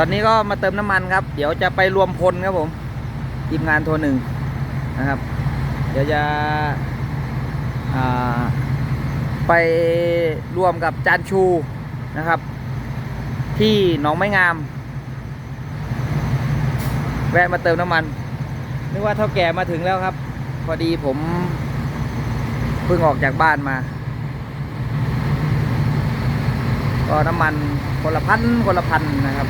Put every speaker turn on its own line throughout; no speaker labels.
อนนี้ก็มาเติมน้ำมันครับ เดี๋ยวจะไปรวมพลครับผมทีมงานโทรหนึ่งนะครับ เดี๋ยวจะไปรวมกับจานชูนะครับ ที่หนองไม้งาม แวะมาเติมน้ำมันนึกว่าเท่าแก่มาถึงแล้วครับ พอดีผมเพิ่งออกจากบ้านมา ก็น้ำมันคนละพันคนละพันนะครับ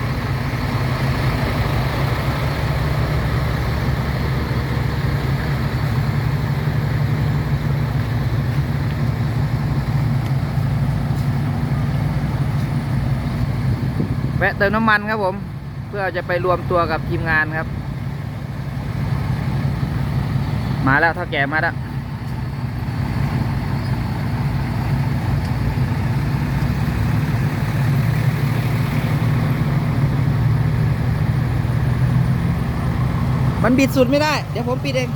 แวะเติมน้ำมันครับผม เพื่อจะไปรวมตัวกับทีมงานครับ มาแล้วเท่าแก่มาแล้วมันบิดสุดไม่ได้ เดี๋ยวผมปิดเอง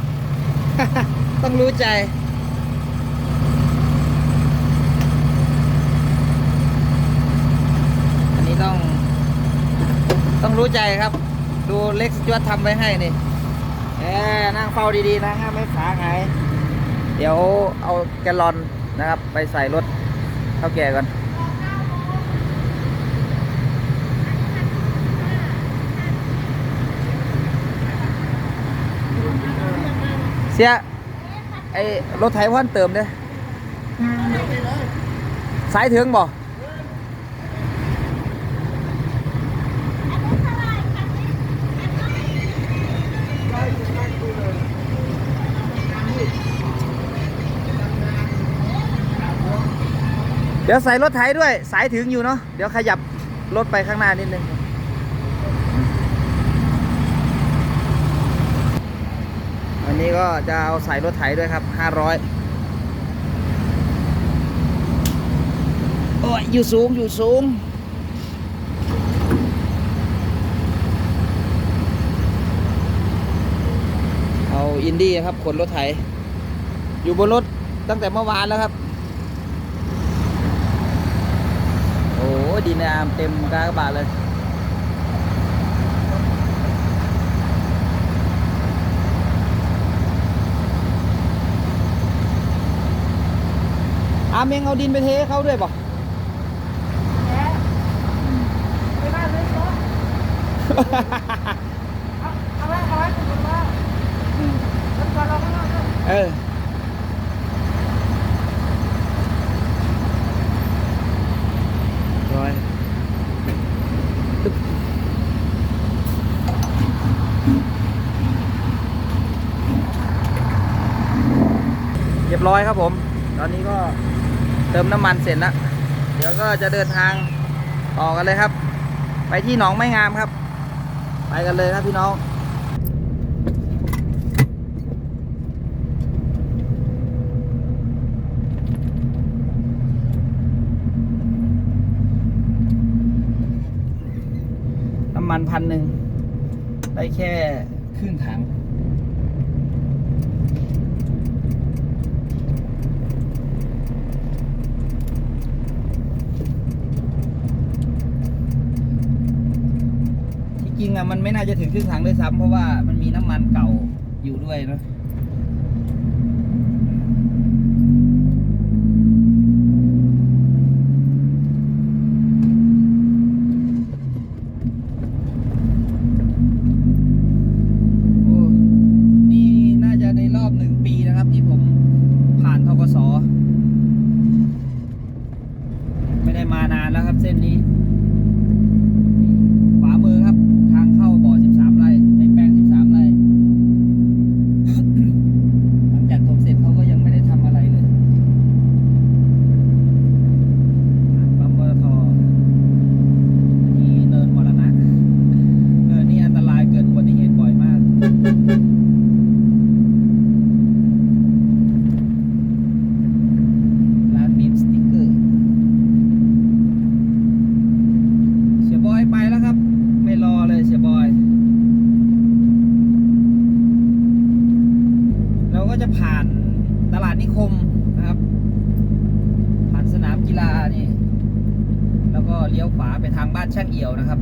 ต้องรู้ใจ อันนี้ต้อง ต้อง รู้ใจครับ ดูเล็กจวดทำไว้ให้นี่แหมนั่งเฝ้าดีๆนะห้ามไม่ขาหายเดี๋ยวเอาแกลลอนนะครับ ไปใส่รถเท่าแก่ก่อนเสียไอ้รถไถพ่อนเติมเด้สายถึงบ่ เดี๋ยวใส่รถไถด้วย สายถึงอยู่เนาะเดี๋ยวขยับรถไปข้างหน้านิดนึงอันนี้ก็จะเอาใส่รถไถด้วยครับ 500 โอ้ย อยู่สูง อยู่สูง เอาอินดี้ครับ ขนรถไถ อยู่บนรถตั้งแต่เมื่อวานแล้วครับ โอ้ดินอามเต็มกากบาทเลยอามเองเอาดินไปเทให้เขาด้วยบอก
ไม่ได้เลยโต๊ะเอาเอาไว้เอาไว้ถึงมันว่าแล้วก็เราก็เราก็
เออ ร้อยตึ๊บเร้อยครับผม ตอนนี้ก็เติมน้ำมันเสร็จแล้ว เดี๋ยวก็จะเดินทางต่อกันเลยครับ ไปที่หนองไม้งามครับ ไปกันเลยครับพี่น้องน้ำมันพันหนึ่งได้แค่ครึ่งถัง งอะมันไม่น่าจะถึงครึ่งถังด้วยซ้ำเพราะว่ามันมีน้ำมันเก่าอยู่ด้วยเนอะโอ้นี่น่าจะในรอบหนึ่งปีนะครับ ที่ผมผ่านทกส ไม่ได้มานานแล้วครับเส้นนี้ ขวามือครับ ทางเข้าบ่อ 13 ไร่ในแปลง 13 ไร่ หลังจากถมเสร็จเขาก็ยังไม่ได้ทำอะไรเลยปั๊มปตทอันนี้เนินมรณะเนินนี้อันตรายเกิดอุบัติเหตุบ่อยมาก ร้านบีมสติ๊กเกอร์ เสียบอยไปแล้วครับ ไม่รอเลยเสียบอย เราก็จะผ่านตลาดนิคมนะครับ ผ่านสนามกีฬานี่ แล้วก็ เลี้ยวขวาไปทางบ้านช่างเอี่ยวนะครับ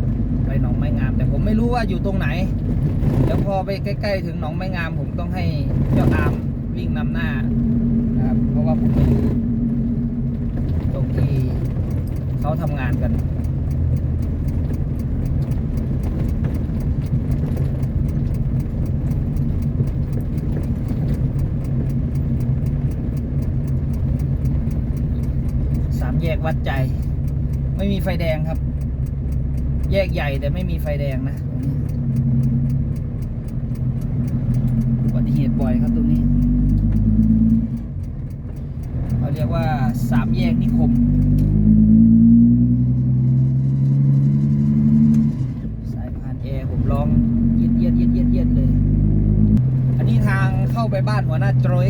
ไปหนองไม้งาม แต่ผมไม่รู้ว่าอยู่ตรงไหน เดี๋ยวพอไปใกล้ๆ ถึงหนองไม้งาม ผมต้องให้เจ้าอามวิ่งนำหน้านะครับเพราะว่าผมไม่รู้ตรงที่เขาทำงานกันสามแยกวัดใจ ไม่มีไฟแดงครับ แยกใหญ่แต่ไม่มีไฟแดงนะอุบัติเหตุบ่อยครับตรงนี้เขาเรียกว่าสามแยกนิคมสายพานแอร์ผมร้องเย็ดเย็ดเย็ดเย็ดเย็ดเลย อันนี้ทางเข้าไปบ้านหัวหน้าโจรย